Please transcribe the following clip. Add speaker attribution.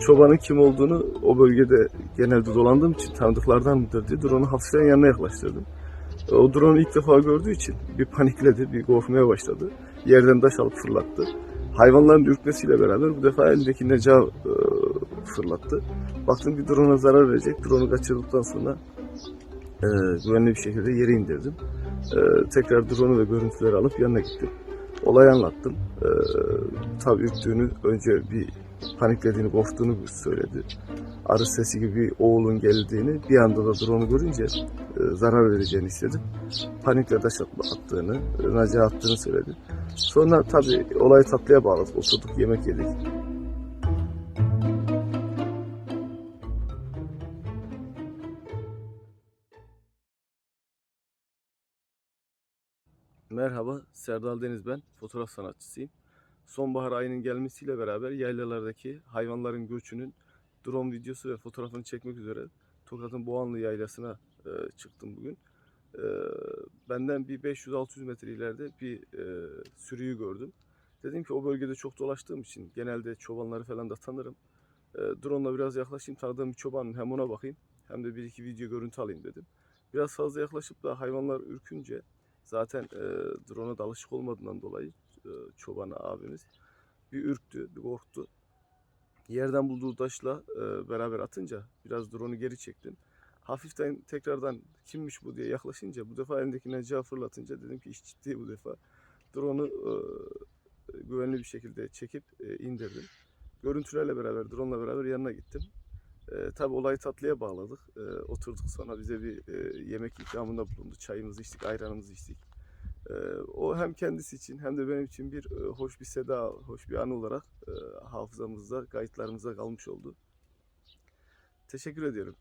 Speaker 1: Çobanın kim olduğunu o bölgede genelde dolandığım için tanıdıklardan mıdır diye drone'u hafiften yanına yaklaştırdım. O drone'u ilk defa gördüğü için bir panikledi, bir korkmaya başladı. Yerden taş alıp fırlattı. Hayvanların ürkmesiyle beraber bu defa elindeki neca e, fırlattı. Baktım bir drone'a zarar verecek. Drone'u kaçırdıktan sonra e, güvenli bir şekilde yere indirdim. E, tekrar drone'u ve görüntüleri alıp yanına gittim. Olayı anlattım. E, tabii ürktüğünü, önce bir paniklediğini, korktuğunu söyledi. Arı sesi gibi bir oğlun geldiğini, bir anda da drone'u görünce e, zarar vereceğini hissedip panikle taş at- attığını, e, attığını söyledi. Sonra tabii olayı tatlıya bağladık. Oturduk, yemek yedik. Merhaba, Serdal Deniz ben. Fotoğraf sanatçısıyım. Sonbahar ayının gelmesiyle beraber yaylalardaki hayvanların göçünün drone videosu ve fotoğrafını çekmek üzere Tokat'ın Boğanlı Yaylası'na e, çıktım bugün. E, benden bir 500-600 metre ileride bir e, sürüyü gördüm. Dedim ki o bölgede çok dolaştığım için genelde çobanları falan da tanırım. E, drone'la biraz yaklaşayım, tanıdığım bir çobanın hem ona bakayım hem de bir iki video görüntü alayım dedim. Biraz fazla yaklaşıp da hayvanlar ürkünce zaten e, drone'a da alışık olmadığından dolayı e, çoban abimiz bir ürktü, bir korktu. Yerden bulduğu taşla e, beraber atınca biraz drone'u geri çektim. Hafiften tekrardan kimmiş bu diye yaklaşınca bu defa elindeki necağı fırlatınca dedim ki iş ciddi bu defa. Drone'u e, güvenli bir şekilde çekip e, indirdim. Görüntülerle beraber, drone'la beraber yanına gittim. E, tabii olayı tatlıya bağladık. E, oturduk sonra bize bir e, yemek ikramında bulundu. Çayımızı içtik, ayranımızı içtik. E, o hem kendisi için hem de benim için bir e, hoş bir seda, hoş bir anı olarak e, hafızamızda, kayıtlarımızda kalmış oldu. Teşekkür ediyorum.